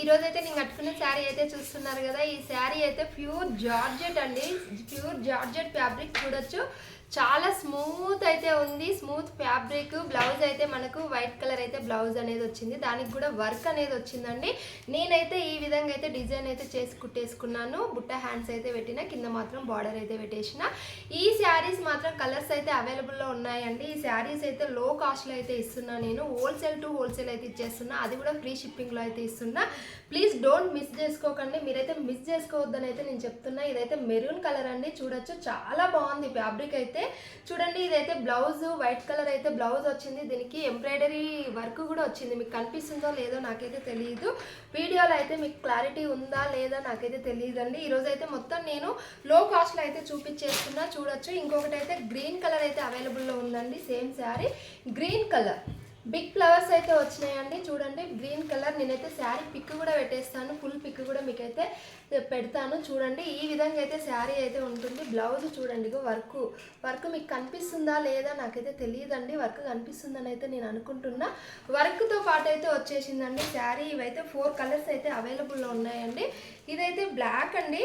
ఈరోజు అయితే నేను కట్టుకున్న శారీ అయితే చూస్తున్నారు కదా ఈ శారీ అయితే ప్యూర్ జార్జెట్ అండి. ప్యూర్ జార్జెట్ ఫ్యాబ్రిక్ చూడొచ్చు. చాలా స్మూత్ అయితే ఉంది స్మూత్ ఫ్యాబ్రిక్ బ్లౌజ్ అయితే మనకు వైట్ కలర్ అయితే బ్లౌజ్ అనేది వచ్చింది. దానికి కూడా వర్క్ అనేది వచ్చిందండి. నేనైతే ఈ విధంగా అయితే డిజైన్ అయితే చేసి కుట్టేసుకున్నాను. బుట్ట హ్యాండ్స్ అయితే పెట్టిన కింద మాత్రం బార్డర్ అయితే పెట్టేసిన. ఈ శారీస్ మాత్రం కలర్స్ అయితే అవైలబుల్లో ఉన్నాయండి. ఈ శారీస్ అయితే లో కాస్ట్లో అయితే ఇస్తున్నా నేను. హోల్సేల్ టు హోల్సేల్ అయితే ఇచ్చేస్తున్నా. అది కూడా ఫ్రీ షిప్పింగ్లో అయితే ఇస్తున్నా. ప్లీజ్ డోంట్ మిస్ చేసుకోకండి. మీరైతే మిస్ చేసుకోవద్దని అయితే నేను చెప్తున్నా. ఇదైతే మెరూన్ కలర్ అండి. చూడొచ్చు. చాలా బాగుంది ఫ్యాబ్రిక్ అయితే. చూడండి ఇదైతే బ్లౌజ్ వైట్ కలర్ అయితే బ్లౌజ్ వచ్చింది. దీనికి ఎంబ్రాయిడరీ వర్క్ కూడా వచ్చింది. మీకు కనిపిస్తుందో లేదో నాకైతే తెలియదు వీడియోలో అయితే మీకు క్లారిటీ ఉందా లేదా నాకైతే తెలియదండి ఈరోజు అయితే మొత్తం నేను లో కాస్ట్లో అయితే చూపించేస్తున్నా. చూడొచ్చు. ఇంకొకటి అయితే గ్రీన్ కలర్ అయితే అవైలబుల్లో ఉందండి. Same sari. Green colour. Big flowers అయితే వచ్చినాయండి. చూడండి గ్రీన్ కలర్. నేనైతే శారీ పిక్ కూడా పెట్టేస్తాను. ఫుల్ పిక్ కూడా మీకైతే పెడతాను. చూడండి ఈ విధంగా అయితే శారీ అయితే ఉంటుంది. బ్లౌజ్ చూడండి వర్క్. వర్క్ మీకు కనిపిస్తుందా లేదా నాకైతే తెలియదండి. వర్క్ కనిపిస్తుందని అయితే నేను అనుకుంటున్నా. వర్క్తో పాటు అయితే వచ్చేసిందండి శారీ. ఇవైతే ఫోర్ కలర్స్ అయితే అవైలబుల్లో ఉన్నాయండి. ఇదైతే బ్లాక్ అండి.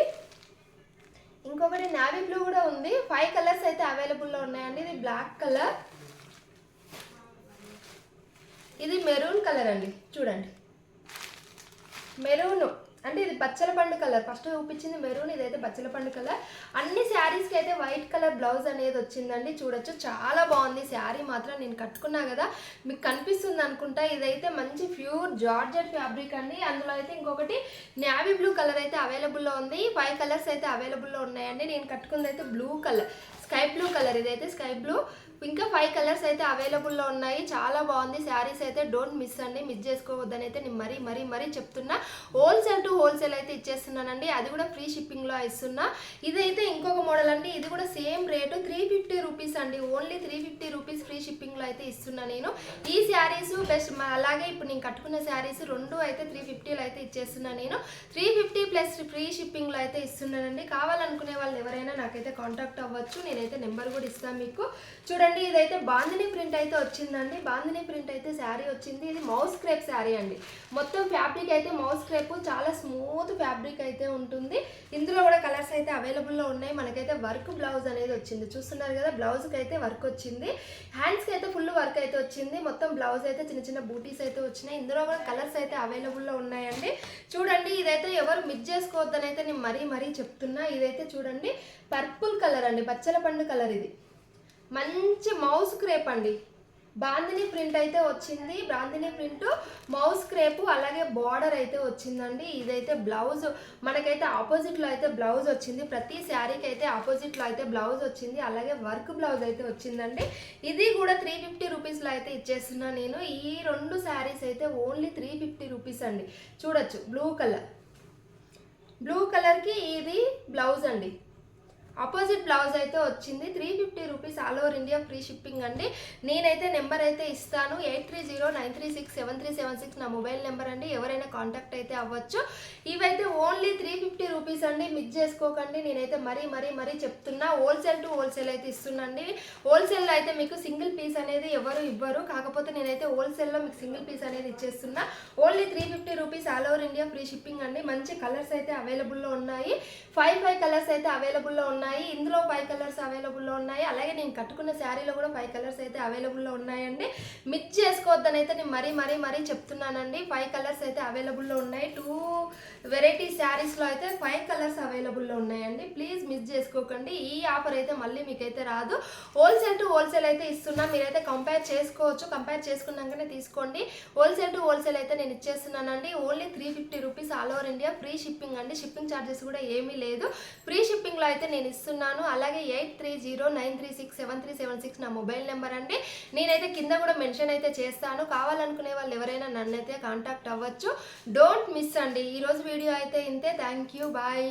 ఇంకొకటి నావీ బ్లూ కూడా ఉంది. ఫైవ్ కలర్స్ అయితే అవైలబుల్లో ఉన్నాయండి. ఇది బ్లాక్ కలర్ ఇది మెరూన్ కలర్ అండి. చూడండి. మెరూన్. అంటే ఇది బచ్చల పండు కలర్. ఫస్ట్ చూపించింది మెరూన్ ఇదైతే బచ్చల పండు కలర్. అన్ని శారీస్కి అయితే వైట్ కలర్ బ్లౌజ్ అనేది వచ్చిందండి. చూడొచ్చు చాలా బాగుంది. శారీ మాత్రం నేను కట్టుకున్నా కదా మీకు కనిపిస్తుంది అనుకుంటా. ఇదైతే మంచి ప్యూర్ జార్జెట్ ఫ్యాబ్రిక్ అండి. అందులో అయితే ఇంకొకటి నావీ బ్లూ కలర్ అయితే అవైలబుల్లో ఉంది. ఫైవ్ కలర్స్ అయితే అవైలబుల్లో ఉన్నాయండి. నేను కట్టుకుంది అయితే blue colour sky blue colour. ఇదైతే స్కై బ్లూ. ఇంకా ఫైవ్ కలర్స్ అయితే అవైలబుల్లో ఉన్నాయి. చాలా బాగుంది. శారీస్ అయితే డోంట్ మిస్ అండి. మిస్ చేసుకోవద్దని అయితే నేను మరీ మరీ మరీ చెప్తున్నా. హోల్సేల్ టు హోల్సేల్ అయితే ఇచ్చేస్తున్నానండి. అది కూడా ఫ్రీ షిప్పింగ్లో ఇస్తున్నా. ఇదైతే ఇంకొక మోడల్ అండి. ఇది కూడా same rate three fifty rupees అండి. Only three fifty rupees free షిప్పింగ్లో అయితే ఇస్తున్నా నేను. ఈ శారీస్ బెస్ట్ అలాగే ఇప్పుడు నేను కట్టుకున్న శారీస్ రెండు అయితే త్రీ ఫిఫ్టీలో అయితే ఇచ్చేస్తున్నా నేను. త్రీ ఫిఫ్టీ ప్లస్ ఫ్రీ షిప్పింగ్లో అయితే ఇస్తున్నానండి. కావాలనుకునే వాళ్ళు ఎవరైనా నాకైతే కాంటాక్ట్ అవ్వచ్చు. నేనైతే నెంబర్ కూడా ఇస్తాను మీకు. చూడండి ఇదైతే బాందిని ప్రింట్ అయితే వచ్చిందండి. బాందిని ప్రింట్ అయితే శారీ వచ్చింది. ఇది మౌస్ క్రేప్ శారీ అండి. మొత్తం ఫ్యాబ్రిక్ అయితే మౌస్ క్రేప్ చాలా స్మూత్ ఫ్యాబ్రిక్ అయితే ఉంటుంది. ఇందులో కూడా కలర్స్ అయితే అవైలబుల్లో ఉన్నాయి. మనకైతే వర్క్ బ్లౌజ్ అనేది వచ్చింది. చూస్తున్నారు కదా బ్లౌజ్కి అయితే వర్క్ వచ్చింది. హ్యాండ్స్కి అయితే ఫుల్ వర్క్ అయితే వచ్చింది. మొత్తం బ్లౌజ్ అయితే చిన్న చిన్న బూటీస్ అయితే వచ్చినాయి. ఇందులో కూడా కలర్స్ అయితే అవైలబుల్లో ఉన్నాయండి. చూడండి ఇదైతే ఎవరు మిస్ చేసుకోవద్దని అయితే నేను మరీ మరీ చెప్తున్నా. ఇదైతే చూడండి పర్పుల్ కలర్ అండి. బచ్చల పండు కలర్ ఇది. మంచి మౌస్ క్రేప్ అండి. బాందిని ప్రింట్ అయితే వచ్చింది. బాందిని ప్రింట్ మౌస్ క్రేపు అలాగే బార్డర్ అయితే వచ్చిందండి. ఇదైతే బ్లౌజ్ మనకైతే ఆపోజిట్లో అయితే బ్లౌజ్ వచ్చింది. ప్రతి శారీకి అయితే ఆపోజిట్లో అయితే బ్లౌజ్ వచ్చింది. అలాగే వర్క్ బ్లౌజ్ అయితే వచ్చిందండి. ఇది కూడా త్రీ ఫిఫ్టీ రూపీస్లో అయితే ఇచ్చేస్తున్నా నేను. ఈ రెండు శారీస్ అయితే ఓన్లీ త్రీ ఫిఫ్టీ రూపీస్ అండి. చూడొచ్చు బ్లూ కలర్ బ్లూ కలర్కి ఇది బ్లౌజ్ అండి. ఆపోజిట్ బ్లౌజ్ అయితే వచ్చింది. Three fifty rupees all over India free shipping అండి. నేనైతే నెంబర్ అయితే ఇస్తాను. Eight three zero nine three six seven three seven six నా మొబైల్ నెంబర్ అండి. ఎవరైనా కాంటాక్ట్ అయితే అవ్వచ్చు. ఇవైతే ఓన్లీ త్రీ ఫిఫ్టీ రూపీస్ అండి. మిస్ చేసుకోకండి. నేనైతే మరీ మరీ మరీ చెప్తున్నా. హోల్సేల్ టు హోల్సేల్ అయితే ఇస్తున్నాండి హోల్సేల్లో అయితే మీకు సింగిల్ పీస్ అనేది ఎవరు ఇవ్వరు. కాకపోతే నేనైతే హోల్సేల్లో మీకు సింగిల్ పీస్ అనేది ఇచ్చేస్తున్నా. Only three fifty rupees all over India free shipping అండి. మంచి కలర్స్ అయితే అవైలబుల్లో ఉన్నాయి. ఫైవ్ ఫైవ్ కలర్స్ అయితే అవైలబుల్లో ఉన్నాయి. ఉన్నాయి. ఇందులో ఫైవ్ కలర్స్ అవైలబుల్లో ఉన్నాయి. అలాగే నేను కట్టుకున్న శారీలో కూడా ఫైవ్ కలర్స్ అయితే అవైలబుల్లో ఉన్నాయండి. మిస్ చేసుకోవద్దని అయితే నేను మరీ మరీ మరీ చెప్తున్నానండి. ఫైవ్ కలర్స్ అయితే అవైలబుల్లో ఉన్నాయి. టూ వెరైటీ శారీస్లో అయితే ఫైవ్ కలర్స్ అవైలబుల్లో ఉన్నాయండి. ప్లీజ్ మిస్ చేసుకోకండి. ఈ ఆఫర్ అయితే మళ్ళీ మీకైతే రాదు. హోల్సేల్ టు హోల్సేల్ అయితే ఇస్తున్నా. మీరైతే కంపేర్ చేసుకోవచ్చు. కంపేర్ చేసుకున్నాకనే తీసుకోండి. హోల్సేల్ టు హోల్సేల్ అయితే నేను ఇచ్చేస్తున్నానండి. Only three fifty rupees all over India free shipping అండి. షిప్పింగ్ ఛార్జెస్ కూడా ఏమీ లేదు. ఫ్రీ షిప్పింగ్లో అయితే నేను ఇస్తున్నాను. అలాగే eight three zero nine three six seven three seven six నా మొబైల్ నెంబర్ అండి. నేనైతే కింద కూడా మెన్షన్ అయితే చేస్తాను. కావాలనుకునే వాళ్ళు ఎవరైనా నన్ను అయితే కాంటాక్ట్ అవ్వచ్చు. డోంట్ మిస్ అండి. ఈరోజు వీడియో అయితే ఇంతే. Thank you bye